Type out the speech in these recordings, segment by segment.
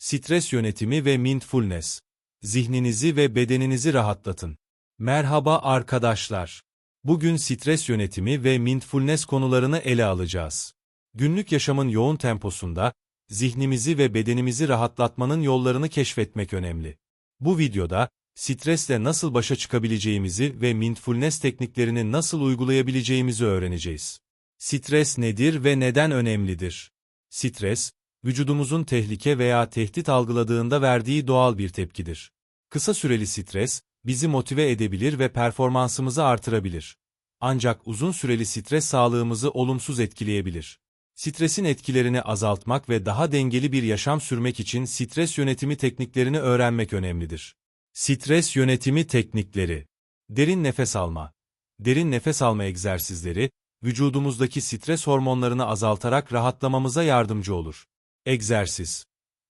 Stres yönetimi ve mindfulness. Zihninizi ve bedeninizi rahatlatın. Merhaba arkadaşlar. Bugün stres yönetimi ve mindfulness konularını ele alacağız. Günlük yaşamın yoğun temposunda, zihnimizi ve bedenimizi rahatlatmanın yollarını keşfetmek önemli. Bu videoda, stresle nasıl başa çıkabileceğimizi ve mindfulness tekniklerini nasıl uygulayabileceğimizi öğreneceğiz. Stres nedir ve neden önemlidir? Stres, vücudumuzun tehlike veya tehdit algıladığında verdiği doğal bir tepkidir. Kısa süreli stres, bizi motive edebilir ve performansımızı artırabilir. Ancak uzun süreli stres sağlığımızı olumsuz etkileyebilir. Stresin etkilerini azaltmak ve daha dengeli bir yaşam sürmek için stres yönetimi tekniklerini öğrenmek önemlidir. Stres yönetimi teknikleri Derin nefes alma Derin nefes alma egzersizleri, vücudumuzdaki stres hormonlarını azaltarak rahatlamamıza yardımcı olur. Egzersiz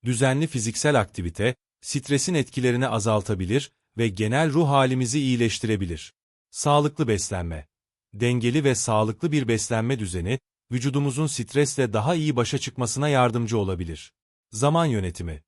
Düzenli fiziksel aktivite, stresin etkilerini azaltabilir ve genel ruh halimizi iyileştirebilir. Sağlıklı beslenme Dengeli ve sağlıklı bir beslenme düzeni, vücudumuzun stresle daha iyi başa çıkmasına yardımcı olabilir. Zaman yönetimi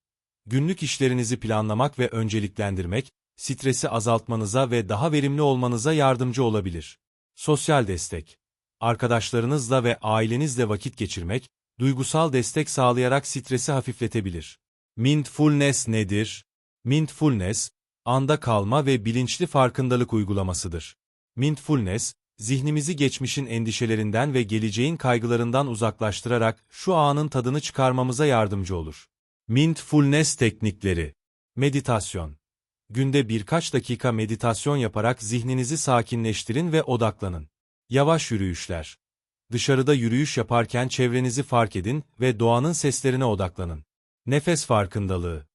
Günlük işlerinizi planlamak ve önceliklendirmek, stresi azaltmanıza ve daha verimli olmanıza yardımcı olabilir. Sosyal destek Arkadaşlarınızla ve ailenizle vakit geçirmek, duygusal destek sağlayarak stresi hafifletebilir. Mindfulness nedir? Mindfulness, anda kalma ve bilinçli farkındalık uygulamasıdır. Mindfulness, zihnimizi geçmişin endişelerinden ve geleceğin kaygılarından uzaklaştırarak şu anın tadını çıkarmamıza yardımcı olur. Mindfulness teknikleri Meditasyon Günde birkaç dakika meditasyon yaparak zihninizi sakinleştirin ve odaklanın. Yavaş yürüyüşler Dışarıda yürüyüş yaparken çevrenizi fark edin ve doğanın seslerine odaklanın. Nefes farkındalığı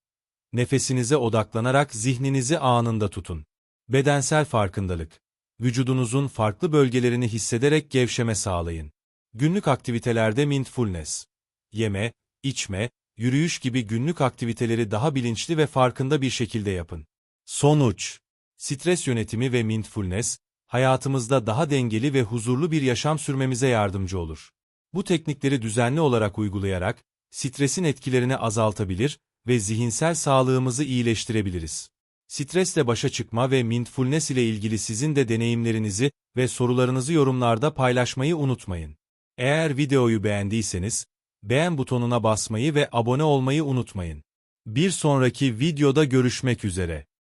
Nefesinize odaklanarak zihninizi anında tutun. Bedensel farkındalık Vücudunuzun farklı bölgelerini hissederek gevşeme sağlayın. Günlük aktivitelerde mindfulness. Yeme, içme, yürüyüş gibi günlük aktiviteleri daha bilinçli ve farkında bir şekilde yapın. Sonuç Stres yönetimi ve mindfulness, hayatımızda daha dengeli ve huzurlu bir yaşam sürmemize yardımcı olur. Bu teknikleri düzenli olarak uygulayarak, stresin etkilerini azaltabilir ve zihinsel sağlığımızı iyileştirebiliriz. Stresle başa çıkma ve mindfulness ile ilgili sizin de deneyimlerinizi ve sorularınızı yorumlarda paylaşmayı unutmayın. Eğer videoyu beğendiyseniz, beğen butonuna basmayı ve abone olmayı unutmayın. Bir sonraki videoda görüşmek üzere.